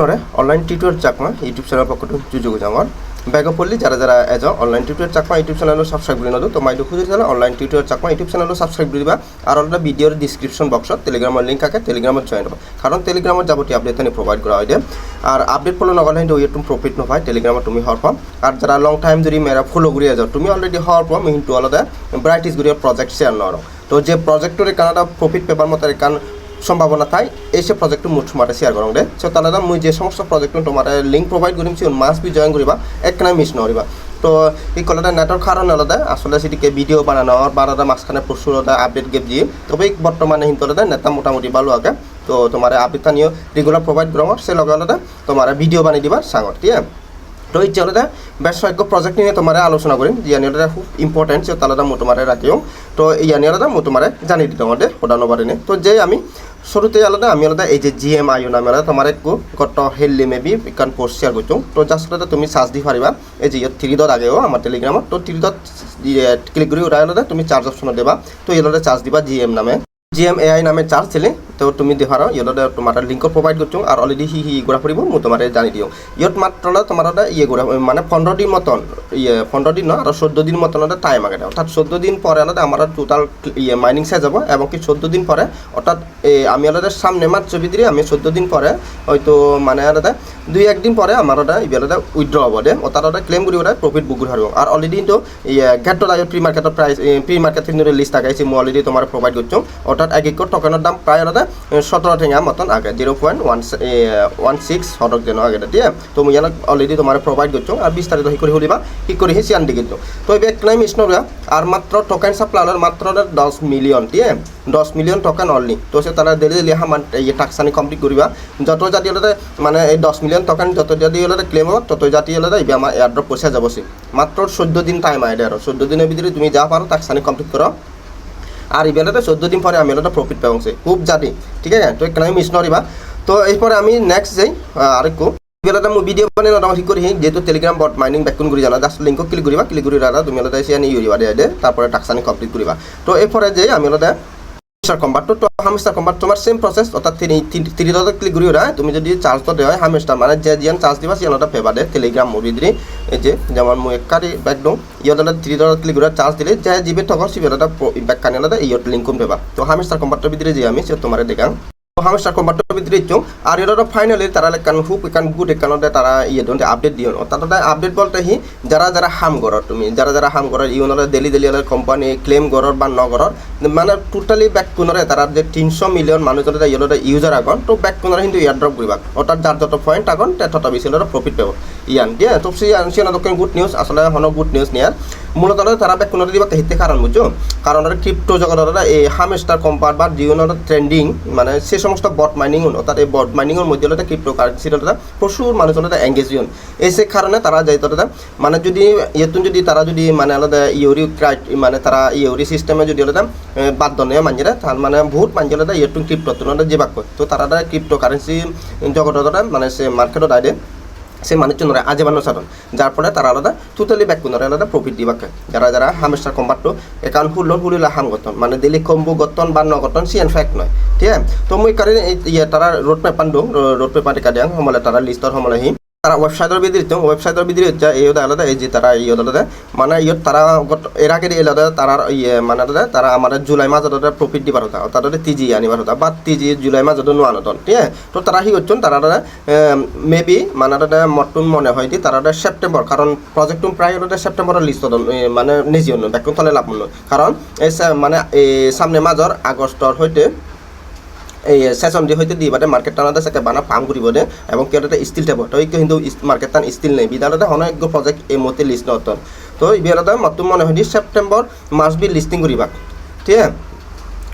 নরে online tutor Chakma YouTube channel পক্ষটু যুযোগ জামার ব্যাগ পড়লি যারা যারা age online tutor Chakma YouTube channel subscribe কৰি নদো তো। মাইটো খুঁজি চালে online tutor Chakma YouTube channel subscribe কৰি দিবা। আর অলরেডি ভিডিওর ডিসক্রিপশন বক্সত টেলিগ্রামের লিঙ্ক থাকে টেলিগ্রামত জয়েন হ'ব। কারণ টেলিগ্রামত যাবতীয় আপডেট আমি প্রোভাইড করা হয় আর আপডেট ফলো নগলে কিন্তু ইয়ে তুমি প্রফিট নপায় টেলিগ্রামত তুমি হওয়ার পাম আর যারা লং টাইম যদি মেরা ফলো কৰি যাও, তুমি অলরেডি হওয়ার পাম কিন্তু অলরেডি ব্রাইটিস গুড়ি প্রজেক্ট শেয়ার নর তো যে প্রজেক্টর কানাডা প্রফিট পেপার মতো কান সম্ভাবনা থাই এই সে প্রজেক্টটো মোৰ তোমাৰে শ্বেয়াৰ কৰোঁ দে চ' তালে মই যে সমস্ত প্ৰজেক্টটো তোমাৰ লিংক প্ৰভাইড কৰিম চিন মাছ বি জইন কৰিবা একখানে মিছ নকৰিবা। তো, এই কলতে নেটৰ কাৰণে আলাদা, আসলে সেটিকে ভিডিও বানানো বা আলাদা মাঝখানে প্রচুর আপডেট গেপ দিয়ে। তবে বর্তমানে হিন্তলতে নেতা মোটামুটি ভালো আগে। তো, তোমার আপডেট নিয়ে রেগুলার প্রোভাইড করো সে লগে আলাদা তোমার ভিডিও বানিয়ে দিবা সাঙর ঠিক আছে? তো, এই চলতে বেশ কয়েক প্রজেক্ট নিয়ে তোমার আলোচনা কৰিম ইয়ানি আলাদা খুব ইম্পর্টেন্ট সে তালাদা মই তোমার রাখিও। তো ইয়ানি আলাদা মই তোমার জানিয়ে দিতে আমাদের পারিনি তো যে আমি শুরুতে আলাদা, আমি আলাদা, এই যে জি এম আই নামে আলাদা, তোমার একটু কত হেললি মেবি কারণ পোস্ট শেয়ার করছ। তো জাস্ট আলাদা তুমি চার্জ দি পারিবা। এই যে থ্রি ডট আগেও আমার টেলিগ্রামত তো। থ্রি ডট ক্লিক করে ওরা আলাদা, তুমি চার্জ অপশন দেবা। তো এই আলাদা চার্জ দিবা জি এম নামে। জি এম এ আই নামে চার্জ ছিলে তো তুমি দেখার ইয়তে তোমার লিঙ্ক প্রোভাইড করছ আর অলরেডি হি হি গুড়া ফুরিব মই তোমার জানি দিও। ইয়ত মাত্র তোমার ইয়ে গুড়া মানে পনেরো দিন মতন ইয়ে পনেরো দিন আর চোদ্দ দিন মতন টাইম আগে অর্থাৎ চোদ্দ দিন পরে আলাদা আমার টোটাল ইয়ে মাইনিং শেষ যাব এবং কি চোদ্দ দিন পরে অর্থাৎ আমি আলাদা সামনে মাস ছবি দিয়ে আমি চোদ্দ দিন পরে হয়তো মানে আলাদা দুই একদিন পরে আমার ইয়ে আলাদা উইথড্র হব দে। ও তার ক্লেম করি ওরা প্রফিট বুক হারব আর অলরেডি তো ঘাটত আগে প্রি মার্কেটৰ প্রাইস প্রি মার্কেট লিস্ট আগাইছে, মই অলরেডি তোমার প্রোভাইড করছ অর্থাৎ এক এক টোকেনের দাম প্রায় আলাদা সতেরো ঠেঙা মতন আগে zero point one one six হটক যেন আগে দিয়ে, তো মই ইয়াক অলরেডি তোমার প্রোভাইড করছ, আর বিস্তারিত হি করে হলিবা হি করে হি সিয়ান দিকে তো এবার ক্লেম ইসনরা আর মাত্র টোকেন সাপ্লাইর মাত্র দশ মিলিয়ন দিয়ে, দশ মিলিয়ন টোকেন অনলি তো সে তারা ডেলি ডেলি হামান ইয়ে টাক্সানি কমপ্লিট করিবা যত জাতি হলে মানে এই দশ মিলিয়ন টোকেন যত জাতি হলে ক্লেম হোক তত জাতি হলে এবার আমার এয়ারড্রপ পয়সা যাব সে মাত্র চোদ্দ দিন টাইম আইডে আর চোদ্দ দিনের ভিতরে তুমি যা পারো টাক্সানি কমপ্লিট করো আর ইবেলাতে চোদ্দ দিন পরে আমি এটা প্রফিট পাওয়াছে খুব জাতি ঠিক আছে? তো এখানে মিস নরিবা তো এরপরে আমি নেক্সট যাই আরেকটু। ইবেলাতে মই ভিডিও বানাই নটা ঠিক করি যেহেতু টেলিগ্রাম বট মাইনিং ব্যাকুন করে জানা জাস্ট লিঙ্ক ক্লিক করিবা ক্লিক করে দাদা তুমি আলাদা এসে আনি ইউরিবা দিয়ে তারপরে টাক্সানি কমপ্লিট করিবা তো এরপরে যে আমি আলাদা তো হামেস্টার কম্বার তোমার সেম প্রসেস অর্থাৎ থ্রি ডট ক্লিক করি ওরা তুমি যদি চার্জ তো দেওয়া হামেস্টার মানে যে জিয়ান চার্জ দিবা সিয়ান ওটা পেবা দেয় টেলিগ্রাম মুভিদ্রি এই যে, যেমন মই একারি ব্যাকডাউন ইয়ত থ্রি ডট ক্লিক করে চার্জ দিলে, যে জিবে থকর সিবে ওটা ব্যাক কানে আলাদা লিঙ্ক কম পেবা তো হামেস্টার কম্বার্টের ভিতরে যে আমি সে তোমার দেখাম। তো হামেস্টার কম্বার্টের ভিতরে ইচ্ছুং আর এটা ফাইনালি তারা কান হুপ কান গুড একানতে তারা ইয়ে দন্তে আপডেট দিও। তাতে আপডেট বলতে হি যারা যারা হাম করর তুমি যারা যারা হাম করর ইউনলে ডেলি ডেলি কোম্পানি ক্লেম করর বা নগরর মানে টোটালি ব্যাক কোনরে তারা যে তিনশো মিলিয়ন মানুষের ইয়েলতে ইউজার আগন, তো ব্যাক কোনরে কিন্তু ইয়ারড্রপ করিবা অর্থাৎ যার যত পয়েন্ট আগন তত বেশি প্রফিট পাব। ইয়ান দিয়ে, তো সে সিয়ান দোকান গুড নিউজ আসলে হন গুড নিউজ নিয়ার মূলত তারা ব্যাক কোনরে দিবা হিতে কারণ বুঝছ কারণ ক্রিপ্টো জগতের এই হামেস্টার কোম্পার বা জিওনের ট্রেন্ডিং মানে সে সমস্ত বট মাইনিং অর্থাৎ এই বট মাইনিংয়ের মধ্যে হলো ক্রিপ্টো কারেন্সির প্রচুর মানুষ এটা এঙ্গেজ হন এই সে কারণে তারা যাই তারা মানে যদি, ইয়েতুন যদি তারা যদি মানে আলাদা ইউরি ক্রাইট মানে তারা ইউরি সিস্টেমে যদি আলাদা বাদ দনে মাঞ্জিরা তার মানে বহুত মাঞ্জি আলাদা ইয়েতুন ক্রিপ্টো যে বাক্য তো তারা ক্রিপ্টো কারেন্সি জগতটা মানে সে মার্কেটত আইডে সে মানুষজন জন্য বানো সাধন যার ফলে তারা আলাদা টোটালি ব্যাক কোনরে আলাদা প্রফিট দিবাকে যারা যারা হামেশা কম্বারটো একাউন্ট হুল হুলিলা হাম গঠন। মানে দিলি কম্বু গঠন বা নগঠন, সি ফ্যাক্ট নয় ঠিক আছে? তো মুই কারণে তারা রোড পেপার দো রোড পেপার কাদিয়াং সমলে তারা লিস্টর সমলে তারা ওয়েবসাইটৰ ভিতৰত ওয়েবসাইটৰ ভিতৰত এতিয়া এই আলাদা, এই যে তারা ইয়ে আলাদা। মানে ইয়ত তারা এর আগে আলাদা তারা ইয়ে মানে তারা আমাদের জুলাই মাসত প্রফিট দিবার হতা তাদের তিজি আনিবার হতা বা তিজি জুলাই মাসত নোয়ান ঠিক আছে? তো তারা হি হচ্ছেন তারা মেবি মানে মটুন মনে হয় যে তারা সেপ্টেম্বর কারণ প্রজেক্টুন প্রায় ওটা সেপ্টেম্বরের লিস্ট মানে নিজে অন্য ব্যাকুন তলে লাভ কারণ এই মানে এই সামনে মাজর আগস্টর হইতে এই সেশন দিয়ে হয়তো দিবাতে মার্কেট টানাতে চাকে বানা পাম কৰিব দে এবং কিয়তে ষ্টিল টেব তই কিন্তু মার্কেট টান ষ্টিল নেই। বিদ্যালয়তে অনেক প্রজেক্ট এই মতে লিস্ট নতন তো ইবিয়ালতে মতো মনে হয় সেপ্টেম্বর মাস বি লিস্টিং করিবা ঠিক আছে?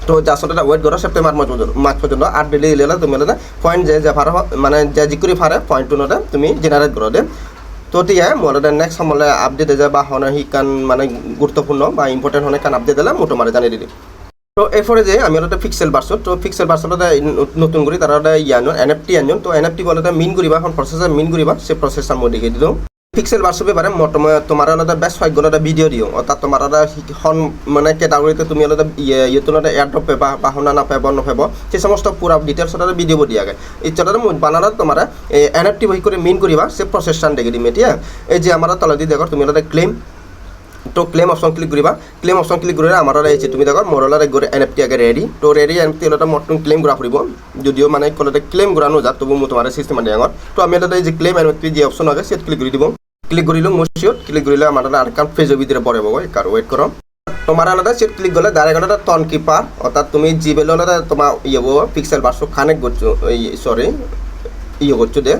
তো আচলতে ওয়েট করো সেপ্টেম্বর মাস পর্যন্ত মাস পর্যন্ত আর ডেলি দিলে তুমি পয়েন্ট যে যে ফারে মানে যে যিকৰি ফারে পয়েন্টটো নতে তুমি জেনারেট করো দে। তো এতিয়া মোৰ নেক্সট সময়লৈ আপডেট যায় বা হনে শিকান মানে গুৰুত্বপূৰ্ণ বা ইম্পৰ্টেণ্ট হনে কান আপডেট দিলে মই তোমার জানিয়ে দিম। তো এরপরে যে আমি ওটা পিক্সেল বার্সো তো পিক্সেল বার্সোটা নতুন করে, তারা ওটা ইয়ানো এনএফটি আনজন তো এনএফটি বলে মিন করিবা, এখন প্রসেসর মিন করিবা, সে প্রসেসর মই দেখিয়ে দিলাম পিক্সেল বার্সপে পারে তোমার আলাদা বেশ কয়েকগুলো একটা ভিডিও দিও। অর্থাৎ তোমার আলাদা হন মানে ক্যাটাগরিতে তুমি আলাদা ইয়ে ইয়েতো না এয়ারড্রপ পেবা বা হনা না পেব নপেব সে সমস্ত পুরা ডিটেলস একটা ভিডিও দিয়া গে ইচ্ছাটা বানারা তোমার এনএফটি বহি করে মিন করিবা, সে প্রসেসটান দেখে দিম এতিয়া। এই যে আমার তলাদি দেখো তুমি আলাদা ক্লেম তো ক্লেম অপশন ক্লিক কৰিবা ক্লেম অপশন ক্লিক কৰিলে আমাৰ আহিছে তুমি দেখৰ মোৰ অলপ গৈ এন এফ টি আগে ৰেডি তো ৰেডি এন এফ টি অলপ মতন ক্লেম কৰা ফুৰিব। যদিও মানে কলতে ক্লেম কৰা নোযাত তবু মোৰ তোমাৰ চিষ্টেম ডাঙৰ। তো আমি এটা যে ক্লেম এন এফ টি যে অপশন আছে সেট ক্লিক কৰি দিব ক্লিক কৰিলোঁ, মোৰ চিঅ'ত ক্লিক কৰিলে আমাৰ এটা আর কাম ফেজৰ পড়ে গৈ কার ওয়েট করো তোমার আলাদা সেট ক্লিক করলে ডাইরেক্ট একটা টন কিপার অর্থাৎ তুমি জিবেল আলাদা তোমার ইয়ে পিক্সেল বার্স কানেক্ট করছ সরি ইয়ে করছ দে।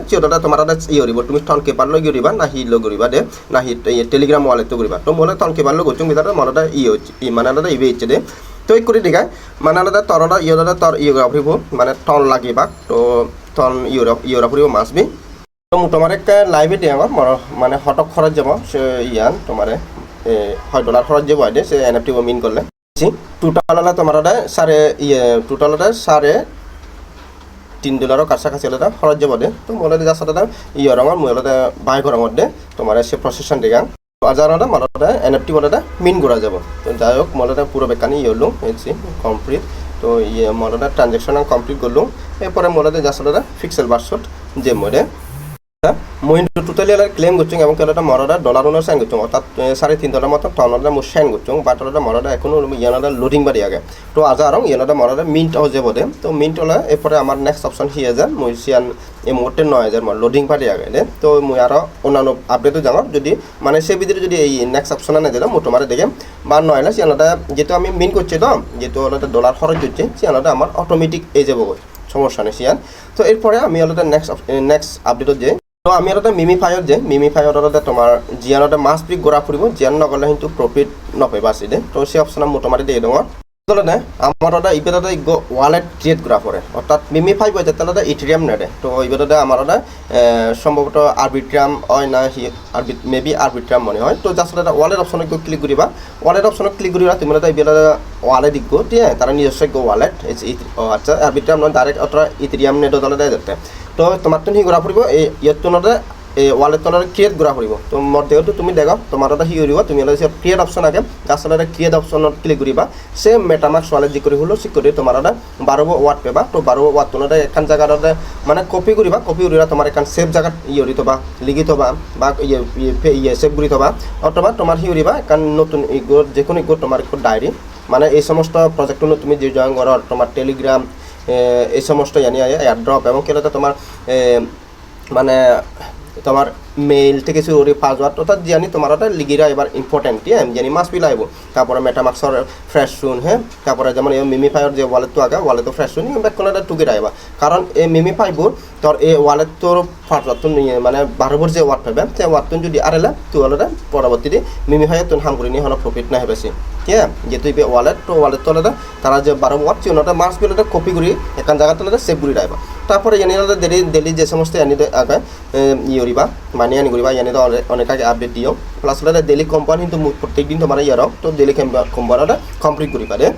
তোমাৰ এটা ইয়ে কৰিব তুমি টন কেপাৰ লৈ কৰিবা না সি লৈ কৰিবা দে। না সি টেলিগ্রাম ওয়ালেটটো কৰিবা তো মোলে টন কেপার লৈ করছ মিটার মনে এটা ইয়ে হচ্ছে মানে আলাদা ইবে ইচ্ছে দে। তো এই করে দেখায় মানে আলাদা তরটা ইয়ে তর ইয়ে করা ফুরিব। মানে টন লাগিবা। তো টন ইয়ে ইয়ে করা ফুরিব মাছবি। তো তোমার একটা লাইভে দিয়ে আমার। মর- মানে হটক খরচ যাব। সে ইয়ান তোমার হয় ডলার খরচ যাব সে এন এফ টি মিন করলে। টোটাল হলে তোমার সাড়ে ইয়ে টোটাল সাড়ে তিন ডলারও কাছাকাছি হ'লে খরচ দে। তো মই অলপ জাষ্ট এটা ইয়ে ৰঙৰ মই অলপ বাই ৰঙত দে তোমার সে প্ৰচেছন দিগাং আজারটা মালাটা এনএফটি বলাটা মিন করা যাব। তো যাই হোক মালাটা পুরো বেকানি ইয়ে হলো এসি কমপ্লিট তো ইয়ে মালাটা ট্রানজেকশন কমপ্লিট করল। এরপরে মালাটা জাস্ট ফিক্সেল বার্সট যে মোডে মই টোটালি এটা ক্লেম করছ এবং কেলাটা মরাটা ডলার ওনার সাইন করছ অর্থাৎ সাড়ে তিন ডলার মতো টনাটা মই সাইন করছ বাটাটা মরাটা এখনও ইয়ানাটা লোডিং বাড়ি আগে। তো আজ আর ইয়ানাটা মরাটা মিন্ট যাব দে তো মিন্ট হলে এরপরে আমার নেক্সট অপশন হি হাজার মই সিয়ান এই মুহূর্তে নয় হাজার মই লোডিং বাড়ি আগে তো মই আরও অন্যান্য আপডেটও যাও যদি মানে সে ভিতরে যদি এই নেক্সট অপশন না দিলাম তোমার দেখে। বা নয় না সিয়ানাটা যেহেতু আমি মিন করছি তো, যেহেতু ওনাটা ডলার খরচ হচ্ছে সিয়ানাটা আমার অটোমেটিক এই যাব সমস্যা নেই সিয়ান তো এরপরে আমি অলরেডি নেক্সট নেক্সট আপডেটত যে তো আমি অলপ মিমি ফাইত যে, মিমি অলপ তোমাৰ জিয়ানতে মাছ পিক ঘূৰা ফুৰিব, জিয়ান নগ'লে কিন্তু প্ৰফিট নপাই দে তো সেই অপশ্যন মোটামুটি দিয়ে দিওঁ আচলতে আমার ওটা ইবেদাতে ওয়ালেট ক্রিয়েট করা পরে অর্থাৎ মিমি ফাইভ হয়েছে তাহলে ইথেরিয়াম নেটে তো ইবেদাতে আমার ওটা সম্ভবত আরবিট্রাম হয় না হি আরবি মেবি আরবিট্রাম মনে হয়। তো জাস্ট এটা ওয়ালেট অপশনে গিয়ে ক্লিক করিবা ওয়ালেট অপশনে ক্লিক করিবা তুমি ইবেদাতে ওয়ালেট দিক ঠিক আছে তারা নিজস্ব গো ওয়ালেট আচ্ছা আরবিট্রাম নয় ডাইরেক্ট ওটা ইথেরিয়াম নেট দেয় যাতে তো তোমার তো হি করা পড়ব এই ইয়তনতে এই ওয়ালেট তলার ক্রিয়েট করা পড়ব তো মোর যেহেতু তুমি দেখো তোমার এটা হি করিব তুমি হলে ক্রিয়েট অপশন আগে আসলে ক্রিয়েট অপশনত ক্লিক করিবা সে মেটামাক্স ওয়ালেট যি করে হলো সি করে তোমার এটা বারো ওয়াট পেবা। তো ওয়াট তোমার এখান জায়গাতে মানে কপি করিবা কপি করিবা তোমার এখান সেভ জায়গাত ইয়ে করি থবা, লিখি থবা, বা ইয়ে সেভ করি থবা। অথবা তোমার হি করিবা এখান নতুন ইগোর যে কোনো ইগোর তোমার ডায়েরি মানে এই সমস্ত প্রজেক্টগুলো তুমি যে জয়েন করো তোমার টেলিগ্রাম এই সমস্ত জানি এয়ারড্রপ এবং কেলে তোমার মানে তোমার মেইল থেকে শুরু করে পাসওয়ার্ড অর্থাৎ জানি তোমার ওটা লিগিরা এবার ইম্পর্টেন্ট হ্যাঁ? জানি মাস পিল আইব তারপরে মেটামাক্সর ফ্রেশ শুন হ্যাঁ? তারপরে যেমন এই মিমি ফাইর যে ওয়ালেট তো আগে ওয়ালেট তো ফ্রেশ শুন ব্যাক কোনো একটা টুকি আইবা কারণ এই মিমি ফাইবর তোর এই ওয়ালেট তোর ফার্স্ট নিয়ে মানে বারোবর যে ওয়ার্ড পাবে, সেই ওয়ার্ড যদি আরেলা তুই ওয়ালেটে পরবর্তীতে মিমি ফাইয়ে তুই হাম করে নিয়ে হলো প্রফিট না বেশি। ঠিক আছে? যেহেতু ওয়ালেট তো ওয়ালেট তো তারা যে বারো ওয়ার্ড ছিল ওটা মাস পিলটা কপি করি এখান জায়গাতে সেভ করে আইবা তারপরে জানি ডেলি ডেলি যে সমস্ত জানি আগে ইয়ে করিবা মানি আনি করিবা জানি অনেক আগে আপডেট দিও। প্লাস হলে ডেলি কোম্পানি কিন্তু প্রত্যেক দিন তোমার ইয়ারও তো ডেলি কোম্পানিটা কমপ্লিট করিবা দে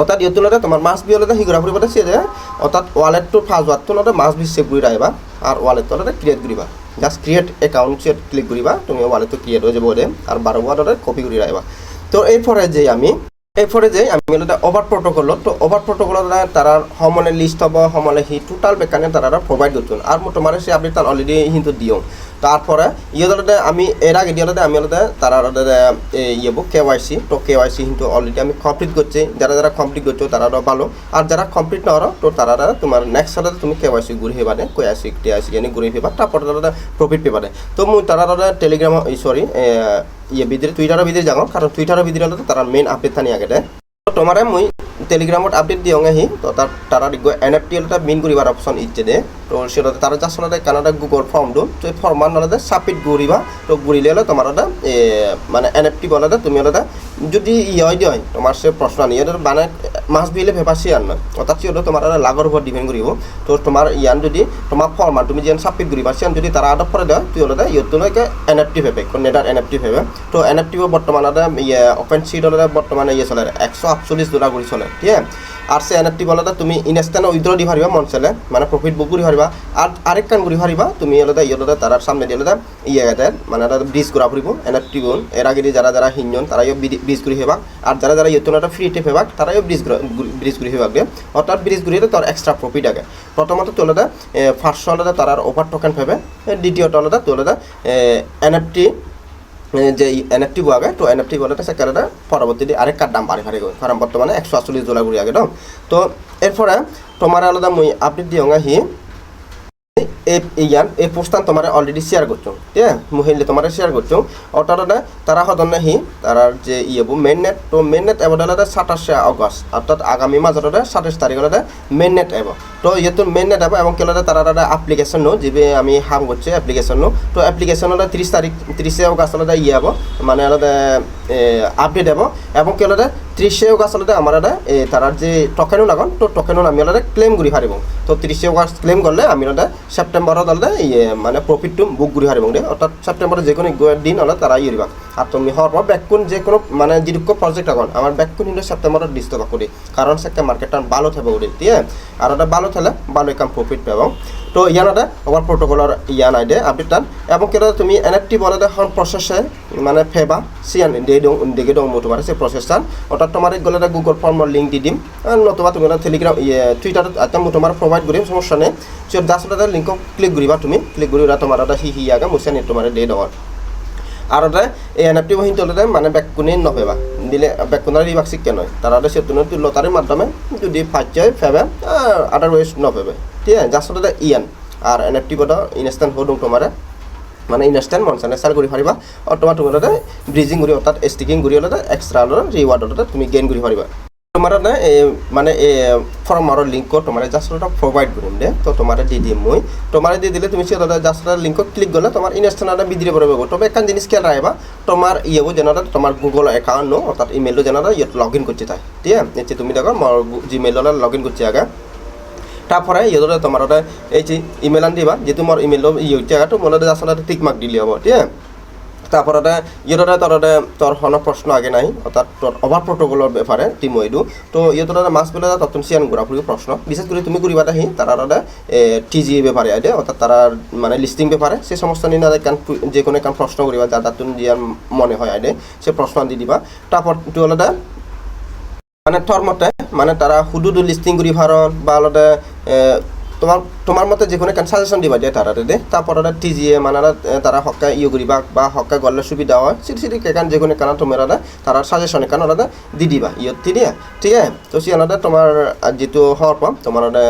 অর্থাৎ ইয়ে তুলতে তোমার মাছ বি হলে হিগুৰা ফুৰিব সে যে অর্থাৎ ওয়ালেটটো ফার্স্ট ওয়ার্ড তুলতে মাছ বি সেভ করে রাখবা আর ওয়ালেট তুলতে ক্রিয়েট করিবা। জাস্ট ক্রিয়েট সেট ক্লিক করিবা, তুমি ওয়ালেটটো ক্রিয়েট হয়ে যাব আর বারো ওয়ার্ডতে কপি করে রাখবা তো এরপরে যে আমি এরপরে যে আমি হলো ওভার প্রোটোকল তো ওভার প্রোটোকল তারা সমলে লিস্ট হব সমলে হি টোটাল বেকানে তারা প্রোভাইড করছেন আর মই তোমার সে আপনি তার অলরেডি কিন্তু দিও। তারপরে ইয়ে আমি এর আগে দিয়ে আমি হলো তারা ইয়ে কে ওয়াই সি তো কে ওয়াই সি কিন্তু অলরেডি আমি কমপ্লিট করছি। যারা যারা কমপ্লিট করছ তারা ভালো। আর যারা কমপ্লিট না হরো তো তারা তোমার নেক্সট সালে তুমি কে ওয়াই সি ঘুরে হেবানে K Y C K Y C জানি ঘুরে হেবা তারপরে তারা প্রফিট পেবানে তো মুই তারা টেলিগ্রাম সরি ইয়ে বিদ্রে টুইটারও বিদ্রে জানো কারণ টুইটারও বিদ্রে হলে তারা মেন আপডেট থানি আগে দেয়। তো তোমারে মুই টেলিগ্রামত আপডেট দিওঁ আহি তো তাত তারা দিগ এন এফ টি এটা মিন করিবার অপশন ইচ্ছে দে। তো সেটা তারা জাস্ট হলে কানাডা গুগল ফর্মটো তো ফর্মান হলে সাবমিট ঘুরিবা তো ঘুরিলে হলে তোমার ওটা মানে এন এফ টি বলে তুমি হলে যদি ইয়ে হয় দিয় তোমার সে প্রশ্ন নিয়ে মানে মাছ বিলে ভেবা সে আর নয় অর্থাৎ সে তোমার আর লাগর উপর ডিপেন্ড করিব তো তোমার ইয়ান যদি তোমার ফরমান তুমি যেন সাবমিট করিবা সেন যদি তারা আদব করে দেয় তুই হলে তুমি এন এফ টি ভেবে নেটার এন এফ টি ভেবে তো এন এফ টি বর্তমানে ইয়ে ওপেন সিট হলে বর্তমানে ইয়ে চলে। একশো আটচল্লিশ ডলার করে চলে, ঠিক আর সে এন এফ টি বলে তুমি ইনস্ট্যান্ট উইথড্র দি পারিবা মন চলে মানে প্রফিট বুক করে পারিবা আর আরেক কান করে পারিবা তুমি হলে ইয়ে হলে তার সামনে দিয়ে ইয়ে গেতে মানে ব্রিজ করা ফুরিব এন এফ টি গুণ এর আগে যারা যারা হিনজন তারা ব্রিজ করে হেবাক আর যারা যারা ইয়ে একটা ফ্রিতে হেবাক তারাও ব্রিজ ব্রিজ করে হেবাক দিয়ে অর্থাৎ ব্রিজ করে তোর এক্সট্রা প্রফিট আগে। প্রথমত তোলে ফার্স্ট হলে তার ওভার টোকেন ভেবে দ্বিতীয়ত হলে তোলে এন এফ টি যে এনএফটি আগে, তো এনএফটি এফ সেকারে পরবর্তীতে আরেক কার দাম বাড়ি হারে গেল। কারণ বর্তমানে একশো আটচল্লিশ ডলার ঘুরি আগে তো এরপরে তোমার আলাদা মই আপডেট দিওঁ হি ইয়ান এই পোস্টান তোমার অলরেডি শেয়ার করছ ঠিক আছে? মহিলা তোমার শেয়ার করছ অর্থাৎ তারা সদন নাহি, তার যে ইয়ে মেইন নেট তো মেইন নেট এবার হলে সাতাশে আগস্ট অর্থাৎ আগামী মাসত সাতাশ তারিখ মেইন নেট এব। তো ইয়েতো মেইন নেট এব এবং কেলে তারা আপ্লিকেশন নো যে আমি হাম করছে অ্যাপ্লিকেশন নো, তো অ্যাপ্লিকেশন হলে ত্রিশ তারিখ, ত্রিশে আগস্ট হলে ইয়ে হব মানে হলে আপডেট হব এবং কেলে ত্রিশে আগস্ট হলে আমার এটা তার যে টকেনো লাগান তো টকেনো আমি ক্লেম করি হারিব তো ত্রিশে আগস্ট ক্লেম করলে আমি হলে সেপ্টেম্বরত হলে ইয়ে মানে প্রফিটটো বুক কৰি হাৰিব দে। অৰ্থাৎ যে যিকোনো দিন হ'লে তারা ইয়ে দিবা আর তুমি হওয়ার পর ব্যাকুন যে কোনো মানে যেটুকু প্রজেক্ট এখন আমার ব্যাকুন কিন্তু সেপ্টেম্বরত দিষ্ট করি কারণ সেটা মার্কেটটা ভালো থাকবে ওদের আছে আর ওটা ভালো থাকলে ভালো কাম প্রফিট পাব। তো ইয়ান ওটা আমার প্রোটোকলের ইয়ান আইডে আপডেট এবং কেটে তুমি এন এফ টি বলে এখন প্রসেসে মানে ফেবা সিয়ান দিয়ে দিওঁ, দেখে দিওঁ মোৰ তোমাৰ সেই প্ৰচেছটা অৰ্থাৎ তোমাৰ গ'লে গুগল ফৰ্মৰ লিংক দি দিম। নতুবা তুমি টেলিগ্ৰাম টুইটাৰত এটা মই তোমাৰ প্ৰভাইড কৰিম, সমস্যা নাই। জাষ্ট এটা লিংকক ক্লিক কৰিবা তুমি। ক্লিক কৰি তোমাৰ এটা সি সি আগে মোৰ চেনি তোমাৰ দিয়ে দেৱাৰ আর ওটা এই এনএফটি বহিন তোলে মানে বেকুনে নপেবা দিলে ব্যাকুনার রিবাক শিখতে নয়। তারা ওটা লটাৰীৰ মাধ্যমে যদি ফাইচাই ফেবে আদাৰৱাইজ নপেবে ঠিক আছে যার ইয়ান আর এনএফটি বটা ইনস্ট্যান্ট হদুম তোমারে মানে ইনস্ট্যান্ট মনসানে সেল কৰি পাৰিবা। আৰু তোমাৰ তোমাৰ তাতে ব্ৰিজিং কৰি, অৰ্থাৎ ষ্টিকিং কৰি হ'লে এক্সট্ৰা ৰিৱাৰ্ডত তুমি গেইন কৰি পাৰিবা। তোমার না মানে ফর্মার লিঙ্ক তোমার জাস্ট ওটা প্রোভাইড করুন দে। তো তোমার দি দিম মই। তোমার দিয়ে দিলে তুমি সে জাস্ট লিঙ্ক ক্লিক করলে তোমার ইনস্ট্যান্ট বিদ্রি পারবে তবে একখান জিনিস খেয়াল রাখবা তোমার ইয়েবো যেন তোমার গুগল অ্যাকাউন্ট নো অর্থাৎ ইমেলও যেন ইয়ে লগ ইন করছে তাই ঠিক আছে? তুমি দেখো জিমেইল লগ ইন করছে আগে তারপরে ইয়ে তোমার এই যে ইমেল আন দিবা যেহেতু মোর ইমেল ইয়ে হচ্ছে আগে তো মনে আসলে টিক মার্ক দিলে হব। ঠিক আছে? তারপরে ইয়েদরে তোর তোর হন প্রশ্ন আগে নাই, অর্থাৎ তোর ওভার প্রোটোকলের ব্যাপারে তুই মইদু তো ইয়েদরে মাছ পেলে তখন সিয়ান ঘোরাফুরি প্রশ্ন বিশেষ করে তুমি করিবা হি তারা টিজি ব্যাপারে আইডে অর্থাৎ তারা মানে লিস্টিং ব্যাপারে সে সমস্ত নিয়ে কান যে কোনো কান প্রশ্ন করিবা যা তুমি জিয়ার মনে হয় আইডে সে প্রশ্ন দি দিবা। তারপর তুই হলে মানে তোর মতে মানে তারা হুদুদু লিস্টিং করি ভারত বা আলাদা তোমার তোমার মতে যে কোনো কান সাজেশন দিবা দিয়ে তারা দে তারপর ওরা টিজিয়ে মানে তারা হকা ইয়ে করিবা বা হকা গলে সুবিধা হয়, সিটি সিটি কেকান যে কোনো কানা তোমার ওরা তারা সাজেশন কান ওরা দি দিবা ইয়ত দিয়া ঠিক আছে? তো সিয়ানতে তোমার যেটো হওয়ার পর, তোমার ওরা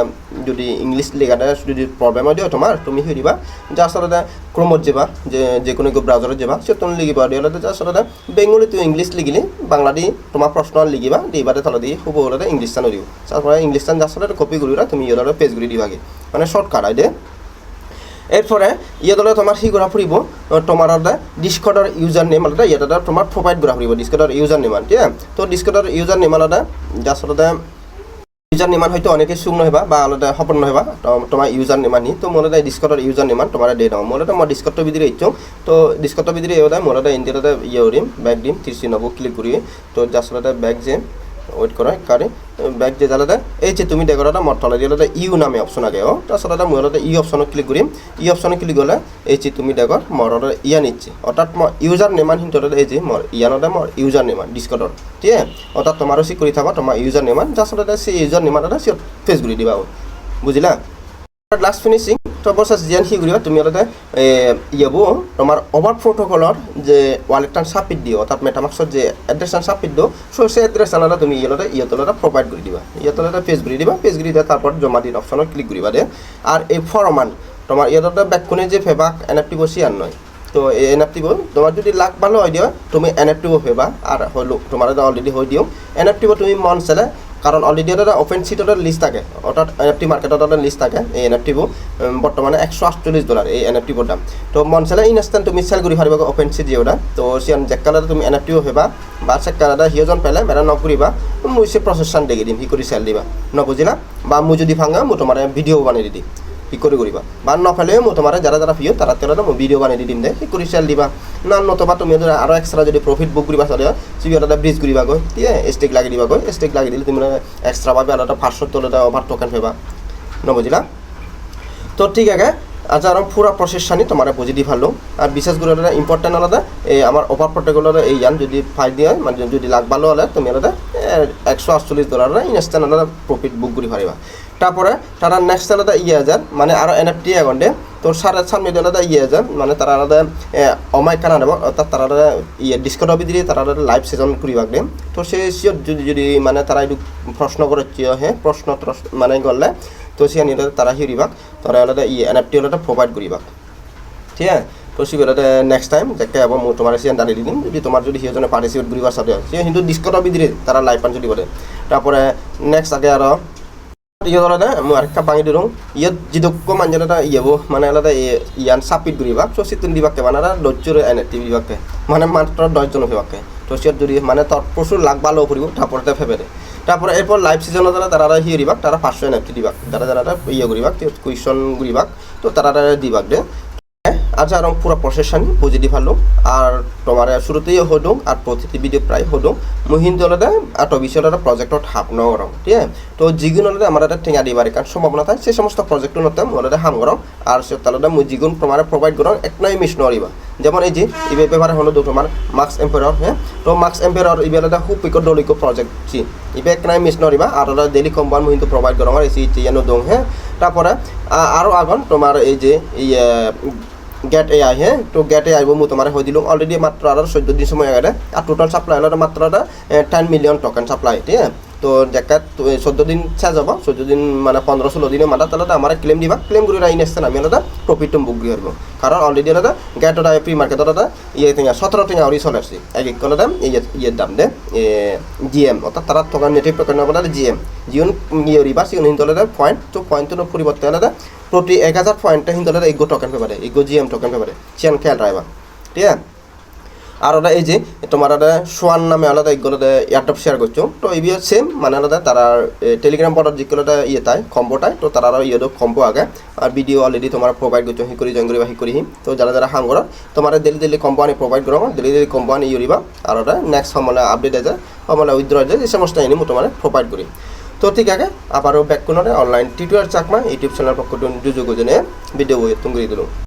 যদি ইংলিশ লেখাটা যদি প্রবলেম হয় তোমার, তুমি হয়ে দিবা। যা আসলে ক্রোমত যাবা, যে যে কোনো ব্রাউজারত যাবা, সে তুমি লিখিবা দিয়ে যা আসলে বেঙ্গলি তুই ইংলিশ লিখিলি বাংলা দি তোমার প্রশ্ন লিখিবা দিবাতে তলে দিয়ে হুব হলে ইংলিশ টানো দিব তারপরে ইংলিশ টান যা আসলে কপি করিবা, তুমি ইয়ের পেজ করে দিবাগে মানে শর্টকাট আইডে এরপরে, ইয়েদলে তোমার সি ঘোরা ফুরিব তোমার ডিসকডর ইউজার নেম আলাদা ইয়েটা তোমার প্রোভাইড ঘোরা ফুরিব ডিসকডর ইউজার নেমান ঠিক আছে তো ডিসকডর ইউজার নেম আলাদা যার সাথে ইউজার নিমান হয়তো অনেকে সুখ নহবা বা আলাদা সপন নহবা তোমার ইউজার নিমানি তো মোর ডিসকটর ইউজার নিমান তোমার দিয়ে দাও। মোর মই ডিসকটর ভিতরে ইচ্ছুম তো ডিসকটর ভিতরে এওদা মোর ইন্ডিয়াতে ইয়ে করিম ব্যাগ দিম তিরছি নব ক্লিক করি তো যার ব্যাগ যে ওয়েট করা কারে ব্যাক যে জালাদা এই যে তুমি দেখো এটা মর তলে দিলে ইউ নামে অপশন আগে ও তাৰপিছত মই ই অপশন ক্লিক কৰিম। ই অপশ্যনত ক্লিক করলে এই যে তুমি দেখো মর ইয়া নিচ্ছে। অর্থাৎ মই ইউজার নেমান সিহঁতৰ এই যে মর ইয়ানতে মোৰ ইউজার নেমান ডিসকটর ঠিক অর্থাৎ তোমারও সি কৰি থাকা তোমার ইউজার নেমান যার সেই ইউজার নেমান এটা সি ফেস করে দিবা বুজিলা? লাস্ট ফিনিশিং তো বছর জিয়ান সি করিবা তুমি অলতে ইয়েবো তোমার ওভার প্রোটোকলর যে ওয়ালেটটান সাবমিট দিও অর্থাৎ মেটামাক্সর যে এড্রেসটান সাবমিট দিও সো সেই আলাদা তুমি ইয়েলতে ইয়েতলটা প্রোভাইড করে দিবা। ইয়েতলটা পেজ করে দিবা পেজ করে দিয়া তারপর জমা দিন অপশনত ক্লিক করিবা দে। আর এই ফরমান তোমার ইয়েতলটা ব্যাকুনে যে ফেবাক এনএফটি বসি আর নয়। তো এই এনএফটি তোমার যদি লাখ ভালো হয় দিও তুমি এনএফটি ফেবা আর হলো তোমার অলরেডি হয়ে দিও এনএফটি তুমি মন চালে কাৰণ অলৰেডি এটা অপেন চিটৰ লিষ্ট থাকে। অৰ্থাৎ এন এফ টি মাৰ্কেটত এটা লিষ্ট থাকে এই এন এফ টিবোৰ বৰ্তমানে একশ আঠচল্লিছ ডলাৰ এই এন এফ টিবোৰ দাম তো মন চালে ইনষ্টেণ্ট তুমি চেল কৰি পাৰিবা অপেন চিট যিওটা তো সিয়ান জেকালাতে তুমি এন এফ টিও হবা বা চেকালাতে সিজন পেলাই মেৰা নকৰিবা মই সে প্ৰচেছন দেখি দিম, সি কৰি চেল দিবা। নবুজিলা? বা মই যদি ভাঙা, মই তোমাৰ ভিডিঅ' বনাই দি দিম। কি কৰি কৰিবা বা নফালেও মই তোমাৰ যারা যারা ফিও তারা তেলে মই ভিডিও বানাই দিম দে সি কৰি চেল দিবা। না, নতুবা তুমি আৰু এক্সট্ৰা যদি প্ৰফিট বুক কৰিবা চলে চিবিঅত এটা ব্ৰিজ কৰিবা গৈ, দিয়ে ষ্টেক লাগি দিবা গৈ ষ্টেক লাগি দিলে তুমি এক্সট্ৰা পাবে আৰু এটা ফাৰ্ষ্টত তলে এটা অভার টোকেন পাবা। নবুজিলা তো ঠিক আছে আর পুরা প্রসেসানি তোমার বুঝি ভালো। আর বিশেষ করে ইম্পর্টেন্ট আলাদা এই আমার অফার প্রোটেক্টর এই ইয়ান যদি ফাই দিয়ে মানে যদি লাগ ভালো হলে, তুমি আলাদা একশো আটচল্লিশ ডলার ইনস্ট্যান্ট আলাদা প্রফিট বুক করে পারিবা তারপরে তারা নেক্সট আলাদা ইয়ে হাজার মানে আরও এন এফ টি এগন্ডে তোর সাড়ে সামনে আলাদা ইয়ে হাজার মানে তারা আলাদা অমাই কানা দেব অর্থাৎ তারা আলাদা ইয়ে ডিসকাউন্ট অবধি দিয়ে তারা আলাদা লাইভ সেশন করিবাক দে তো সে যদি যদি মানে তারা একটু প্রশ্ন করে হে প্রশ্ন মানে গলে তো সে নিলে তারা হিরিবাক তারা আলাদা ই এন এফ টি আলাদা প্রোভাইড করিবাক ঠিক আছে? তো সিবিলতে নেক্সট টাইম যাকে আবার মই তোমার সিয়ান দাঁড়িয়ে দিম। যদি তোমার যদি সিজনে পার্টিসিপেট করিবার সাথে সে কিন্তু ডিসকাউন্ট অবধি দিয়ে তারা লাইভ পান যদি বলে তারপরে নেক্সট আগে আরও ইয়ে আলাদা মই আরেকটা বাঙি দিলোঁ। ইয়াত যিদক্য মানুহ এটা ইয়েব মানে আলাদা ইয়ান চাপিত ঘূৰিবা তো চিতুন দিবাকে মানে এটা দহজোর এনে টি দিবাকে। মানে মাত্র দশজন হইবাকে তো সিয়ত যদি মানে তোর প্রচুর লাগ ভালো ফুরিব তারপরে ফেবে দেয় তারপরে এরপর লাইভ সিজনে তারা তারা হিয়ে দিবাক, তারা পাঁচশো এন এফটি দিবাক তারা তারা ইয়ে করিবাক কুইশন করিবাক, তো তারা দিবাক দে আর পুরো প্রসেসান বুঝে দি ভালো আর তোমার শুরুতেই হদো আর প্রতিটি ভিডিও প্রায় হদো মহিন দলতে আর টবিশে প্রজেক্টত হাফ নগরম ঠিক আছে? তো যিগুণ হলে আমার একটা ঠেঙা দিবার কারণ সম্ভাবনা থাকে সেই সমস্ত প্রজেক্ট নতে মনে হাম গরম আর সে তাহলে মই যিগুণ তোমার প্রোভাইড করম এক নাই মিস নরিবা যেমন এই যে ইবে ব্যবহার হলো তোমার মার্কস এম্পেরর হ্যাঁ? তো মার্কস এম্পেরর ইবে আলাদা খুব পিকর দলিক প্রজেক্ট জি ইবে এক নাই মিস নরিবা আর আলাদা ডেলি কম্পাউন্ড মহিন প্রোভাইড করম আর এই ইয়ানো দং হ্যাঁ? তারপরে আরও আগন তোমার এই যে ইয়ে গেট এ আই হ্যাঁ? তো গেট এ আইব মই তোমার হয়ে দিলাম অলরেডি মাত্র আর চোদ্দ দিন সময় আগে আর টোটাল সাপ্লাই হলো মাত্র টেন মিলিয়ন টোকেন সাপ্লাই ঠিক আছে? তো জেকাত চোদ্দ দিন চা যাব। চোদ্দ দিন মানে পনেরো ষোলো দিনে মাথা তাহলে আমার ক্লেম দিবা। ক্লেম করে আইন আসছে আমি আলাদা প্রফিটটো বুক দিয়ে আসব কারণ অলরেডি আলাদা গেটত প্রি মার্কেটত আলাদা ইয়ে টিঙা সতেরো টিঙা আউরি চলে আসছে এক এক কলে দাম ইয়ে ইয়ের দাম দে জি এম অর্থাৎ তারা থকা নেটিভ টোকেন বলে জি এম যিন ইয়ে রিবা সিগুন হিন্দলে পয়েন্ট তো পয়েন্টটো পরিবর্তে আলাদা প্রতি এক হাজার পয়েন্টে হিন্দলে এগো টোকেন পেপারে এগো জি এম টোকেন পেপারে চিয়ান খেয়াল রাখবা ঠিক আছে আর ওটা এই যে তোমার একটা সোয়ান নামে আলাদা এগুলো এয়ারটপ শেয়ার করছ। তো এই সেম মানে আলাদা তারা টেলিগ্রাম পড়ার যেগুলো ইয়ে তাই কম্বোটাই তো তারা আরও ইয়ে কম্বো আগে। আর ভিডিও অলরেডি তোমার প্রোভাইড করছ হি করে করিবা হি তো যারা যারা হাং করো তোমার ডেলি ডেলি কম্বো আনি প্রোভাইড করো ডেলি ডেলি কম্বো আনি ইউরিবা। আর ওটা নেক্সট সমলে আপডেট আছে সমলে উইথড্র আছে এই সমস্ত এনে তোমার প্রোভাইড করি। তো ঠিক আছে, আবারও ব্যাক কোনো online tutorial Chakma, YouTube channel পক্ষ যোগাযোগে ভিডিও বই তুমি দিলো।